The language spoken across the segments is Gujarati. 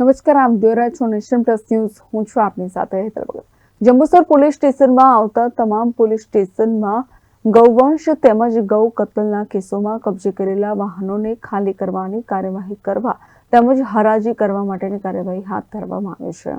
નમસ્કાર, આપ જોઈ રહ્યા છો નેશન પ્લસ ન્યૂઝ. હું છું આપની સાથે હેતલ ભગત. જંબુસર પોલીસ સ્ટેશનમાં આવતા તમામ પોલીસ સ્ટેશનમાં ગૌવંશ તેમજ ગૌ કતલના કેસોમાં કબજે કરેલા વાહનોને ખાલી કરવાની કાર્યવાહી કરવા તેમજ હરાજી કરવા માટેની કાર્યવાહી હાથ ધરવામાં આવી છે.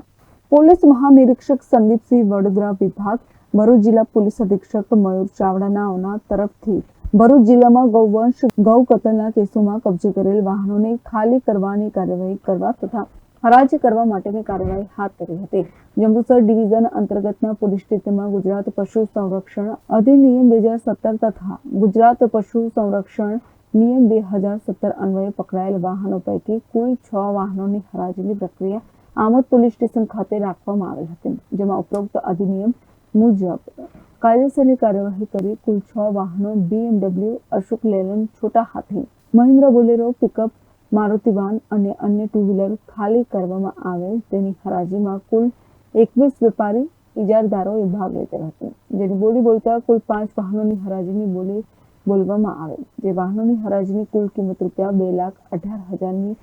પોલીસ મહાનિરીક્ષક સંદીપસિંહ વડોદરા વિભાગ ભરૂચ જિલ્લા પોલીસ અધિક્ષક મયુર ચાવડાનાઓના તરફથી ભરૂચ જિલ્લામાં ગૌવંશ ગૌ કતલના કેસોમાં કબજે કરેલ વાહનોને ખાલી કરવાની કાર્યવાહી કરવા તથા હરાજી કરવા માટેની કાર્યવાહી હાથ ધરી હતી. જંબુસર ડિવિઝન અંતર્ગતના પોલીસ ગુજરાત પશુ સંરક્ષણ અધિનિયમ બે હજાર સત્તર તથા ગુજરાત પશુ સંરક્ષણ નિયમ બે હજાર સત્તર અન્વયે પકડાયેલ વાહનો પૈકી કુલ છ વાહનોની હરાજીની પ્રક્રિયા આમોદ પોલીસ સ્ટેશન ખાતે રાખવામાં આવેલ હતી, જેમાં ઉપરોક્ત અધિનિયમ મુજબ કાયદેસરની કાર્યવાહી કરી કુલ છ વાહનો BMW Ashok Leyland, Chhota Hathi, Mahindra Bolero, pickup Maruti van અને અન્ય ટુ વ્હીલર ખાલી કરવામાં આવેલ તેની હરાજીમાં કુલ એકવીસ વેપારી ઇજારદારોએ ભાગ લીધેલ હતો, જેની બોલી બોલતા કુલ પાંચ વાહનોની હરાજીની બોલી બોલવામાં આવે, જે વાહનોની હરાજીની કુલ કિંમત રૂપિયા બે લાખ અઢાર હજારની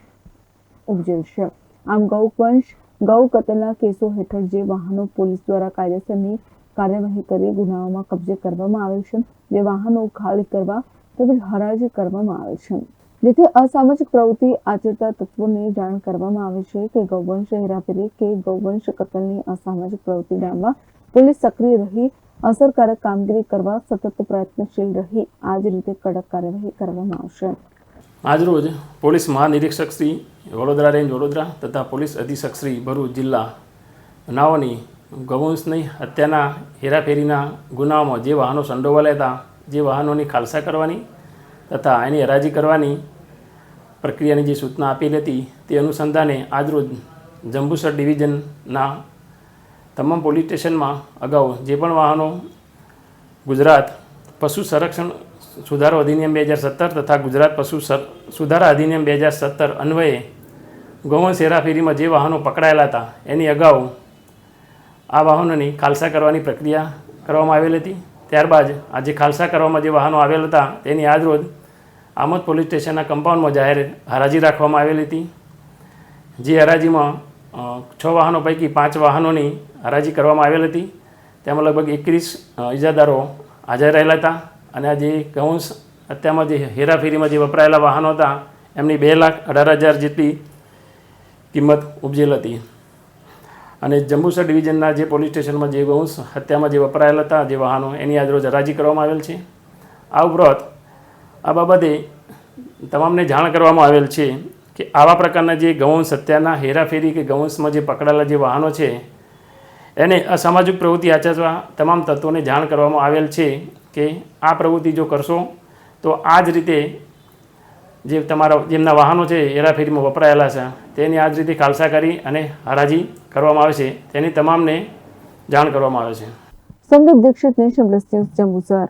ઉપજેલ છે. આમ ગૌવંશ ગૌ કતલના કેસો હેઠળ જે વાહનો પોલીસ દ્વારા કાયદેસરની કાર્યવાહી કરી ગુનાઓમાં કબજે કરવામાં આવે છે, જે વાહનો ખાલી કરવા તેમજ હરાજી કરવામાં આવે છે. જેથી અસામાજિક પ્રવૃત્તિ આચરતા તત્વોને જાણ કરવામાં આવે છે કે ગૌવંશ હેરાફેરી કે ગૌવંશ કતલની અસામાજિક પ્રવૃત્તિ ડામવા પોલીસ સક્રિય રહી, અસરકારક કામગીરી કરવા સતત પ્રયત્નશીલ રહી, આ જ રીતે કડક કાર્યવાહી કરવામાં આવશે. આજરોજ પોલીસ મહાનિરીક્ષક શ્રી વડોદરા રેન્જ વડોદરા તથા પોલીસ અધિક્ષક શ્રી ભરૂચ જિલ્લા નાઓની ગૌવંશની હત્યાના હેરાફેરીના ગુનાઓમાં જે વાહનો સંડોવાયેલા હતા, જે વાહનોની ખાલસા કરવાની તથા એની હરાજી કરવાની પ્રક્રિયાની જે સૂચના આપેલી હતી તે અનુસંધાને આજરોજ જંબુસર ડિવિઝનના તમામ પોલીસ સ્ટેશનમાં અગાઉ જે પણ વાહનો ગુજરાત પશુ સંરક્ષણ સુધારો અધિનિયમ બે હજાર સત્તર તથા ગુજરાત પશુ સુધારા અધિનિયમ બે હજાર સત્તર અન્વયે ગૌવંશ હેરાફેરીમાં જે વાહનો પકડાયેલા હતા, એની અગાઉ આ વાહનોની ખાલસા કરવાની પ્રક્રિયા કરવામાં આવેલી હતી. ત્યારબાદ આજે ખાલસા કરવામાં જે વાહનો આવેલ હતા, તેની આજરોજ આમોદ પોલીસ સ્ટેશનના કમ્પાઉન્ડમાં જાહેર હરાજી રાખવામાં આવેલી હતી. જે હરાજીમાં છ વાહનો પૈકી પાંચ વાહનોની હરાજી કરવામાં આવેલ હતી. તેમાં લગભગ એકવીસ ઇજાદારો હાજર રહેલા હતા અને આ જે કૌંસ હત્યામાં જે હેરાફેરીમાં જે વપરાયેલા વાહનો હતા, એમની બે લાખ અઢાર હજાર જેટલી કિંમત ઉપજેલ હતી. અને જંબુસર ડિવિઝનના જે પોલીસ સ્ટેશનમાં જે ગૌંસ હત્યામાં જે વપરાયેલા હતા, જે વાહનો, એની આજરોજ હરાજી કરવામાં આવેલ છે. આ ઉપરાંત આ બાબતે તમામને જાણ કરવામાં આવેલ છે કે આવા પ્રકારના જે ગૌવંશ હત્યાના હેરાફેરી કે ગૌવંશમાં જે પકડાયેલા જે વાહનો છે, એને અસામાજિક પ્રવૃત્તિ આચરવા તમામ તત્વોને જાણ કરવામાં આવેલ છે કે આ પ્રવૃત્તિ જો કરશો, તો આ જ રીતે જે તમારા જેમના વાહનો છે હેરાફેરીમાં વપરાયેલા છે, તેની આ જ રીતે ખાલસા કરી અને હરાજી કરવામાં આવે છે, તેની તમામને જાણ કરવામાં આવે છે. Sandeep Dixit nation plus Jambusar.